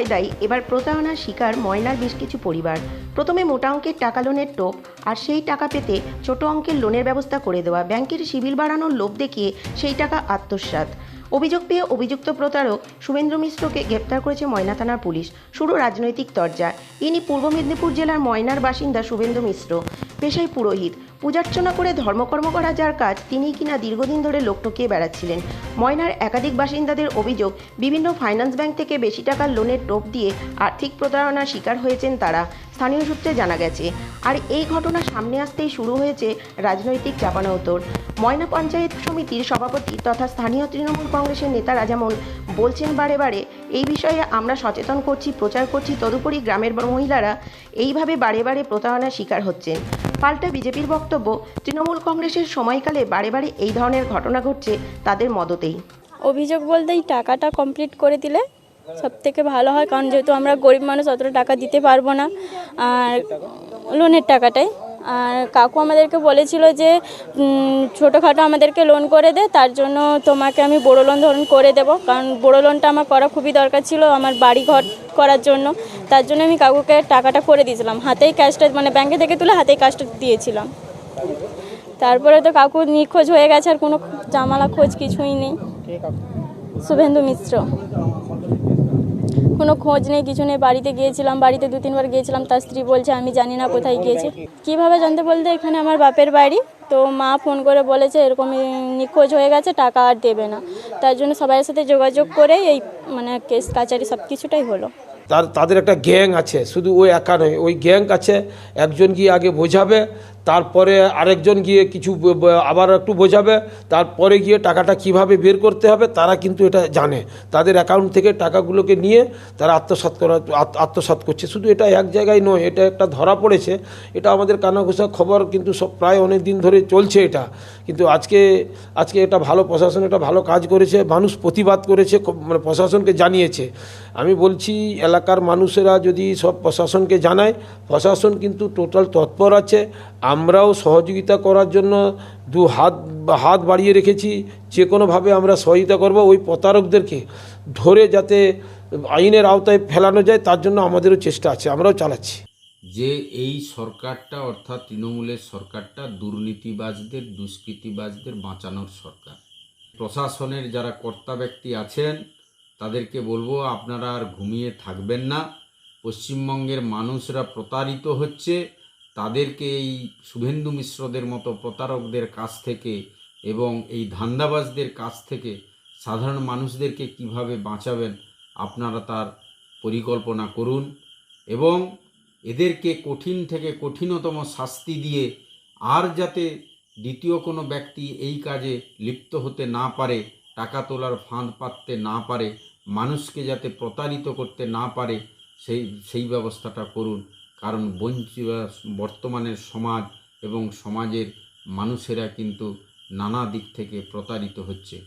বাসিন্দাই এবার প্রতারণার শিকার ময়নার বেশ কিছু পরিবার। প্রথমে মোটা অঙ্কের টাকা লোনের টোপ আর সেই টাকা পেতে ছোট অঙ্কের লোনের ব্যবস্থা করে দেওয়া ব্যাংকের সিবিল বাড়ানোর লোভ দেখিয়ে সেই টাকা আত্মসাৎ। অভিযোগ পেয়ে অভিযুক্ত প্রতারক শুভেন্দ্র মিশ্রকে গ্রেপ্তার করেছে ময়না থানার পুলিশ। শুরু রাজনৈতিক তরজা। ইনি পূর্ব মেদিনীপুর জেলার ময়নার বাসিন্দা শুভেন্দু মিশ্র। পেশায় পুরোহিত। পূজার্চনা করে ধর্মকর্ম করা যার কাজ তিনি কিনা দীর্ঘদিন ধরে লোক টকিয়ে বেড়াচ্ছিলেন। ময়নার একাধিক বাসিন্দাদের অভিযোগ, বিভিন্ন ফাইন্যান্স ব্যাংক থেকে বেশি টাকার লোনের টোপ দিয়ে আর্থিক প্রতারণার শিকার হয়েছেন তারা, স্থানীয় সূত্রে জানা গেছে। আর এই ঘটনা সামনে আসতেই শুরু হয়েছে রাজনৈতিক চাপানোতর ময়না পঞ্চায়েত সমিতির সভাপতি তথা স্থানীয় তৃণমূল কংগ্রেসের নেতারা যেমন বলছেন বারে বারে এই বিষয়ে আমরা সচেতন করছি, প্রচার করছি। তদুপরি গ্রামের মহিলারা এইভাবে বারে বারে প্রতারণার শিকার হচ্ছেন। পাল্টা বিজেপির বক্তব্য, তৃণমূল কংগ্রেসের সময়কালে বারে বারে এই ধরনের ঘটনা ঘটছে তাদের মদতেই। অভিযোগ বলতে এই টাকাটা কমপ্লিট করে দিলে সব থেকে ভালো হয়, কারণ যেহেতু আমরা গরিব মানুষ, অতটা টাকা দিতে পারব না। আর লোনের টাকাটাই আর কাকু আমাদেরকে বলেছিল যে ছোটোখাটো আমাদেরকে লোন করে দে তার জন্য তোমাকে আমি বড়ো লোন ধরুন করে দেবো। কারণ বড়ো লোনটা আমার করা খুবই দরকার ছিল আমার বাড়ি ঘর করার জন্য। তার জন্য আমি কাকুকে টাকাটা করে দিয়েছিলাম। হাতেই ক্যাশটা মানে ব্যাংকে থেকে তুলে হাতেই কাজটা দিয়েছিলাম। তারপরে তো কাকু নিখোঁজ হয়ে গেছে আর কোনো জামালা খোঁজ কিছুই নেই। শুভেন্দু মিশ্র। কোনো খোঁজ নেই, কিছু নেই। বাড়িতে গিয়েছিলাম, বাড়িতে দু তিনবার গিয়েছিলাম। তার স্ত্রী বলছে, আমি জানি না কোথায় গিয়েছে। কীভাবে জানতে বলতে, এখানে আমার বাপের বাড়ি। তো মা ফোন করে বলেছে, এরকমই নিখোঁজ হয়ে গেছে, টাকা আর দেবে না। তার জন্য সবাইয়ের সাথে যোগাযোগ করে এই মানে কেস, কাচারি সব কিছুটাই হলো। তার, তাদের একটা গ্যাং আছে। শুধু ওই একা নয়, ওই গ্যাং আছে, একজন গিয়ে আগে বোঝাবে তারপরে আরেকজন গিয়ে কিছু আবার একটু বোঝাবে, তারপরে গিয়ে টাকাটা কীভাবে বের করতে হবে, তারা কিন্তু এটা জানে। তাদের অ্যাকাউন্ট থেকে টাকাগুলোকে নিয়ে তারা আত্মসাৎ করা আত্ম- আত্মসাৎ করছে। শুধু এটা এক জায়গায় নয়, এটা একটা ধরা পড়েছে। এটা আমাদের কানাঘোষা খবর কিন্তু সব প্রায় অনেক দিন ধরে চলছে এটা। কিন্তু আজকে আজকে এটা ভালো প্রশাসন, এটা ভালো কাজ করেছে, মানুষ প্রতিবাদ করেছে মানে প্রশাসনকে জানিয়েছে। আমি বলছি, এলাকার মানুষেরা যদি সব প্রশাসনকে জানায়, প্রশাসন কিন্তু টোটাল তৎপর আছে। আমরাও সহযোগিতা করার জন্য দু হাত হাত বাড়িয়ে রেখেছি। যে কোনোভাবে আমরা সহযোগিতা করব ওই প্রতারকদেরকে ধরে যাতে আইনের আওতায় ফেলানো যায়, তার জন্য আমাদেরও চেষ্টা আছে, আমরাও চালাচ্ছি। যে এই সরকারটা, অর্থাৎ তৃণমূলের সরকারটা, দুর্নীতিবাজদের, দুষ্কৃতিবাজদের বাঁচানোর সরকার। প্রশাসনের যারা কর্তা ব্যক্তি আছেন, তাদেরকে বলব আপনারা আর ঘুমিয়ে থাকবেন না। পশ্চিমবঙ্গের মানুষরা প্রতারিত হচ্ছে। তাদেরকে এই শুভেন্দু মিশ্রদের মতো প্রতারকদের কাছ থেকে এবং এই ধান্দাবাজদের কাছ থেকে সাধারণ মানুষদেরকে কীভাবে বাঁচাবেন আপনারা তার পরিকল্পনা করুন এবং এদেরকে কঠিন থেকে কঠিনতম শাস্তি দিয়ে আর যাতে দ্বিতীয় কোনো ব্যক্তি এই কাজে লিপ্ত হতে না পারে, টাকা তোলার ফাঁদ পাততে না পারে, মানুষকে যাতে প্রতারিত করতে না পারে, সেই সেই ব্যবস্থাটা করুন। কারণ বঞ্চিত বর্তমানের সমাজ এবং সমাজের মানুষেরা কিন্তু নানা দিক থেকে প্রতারিত হচ্ছে।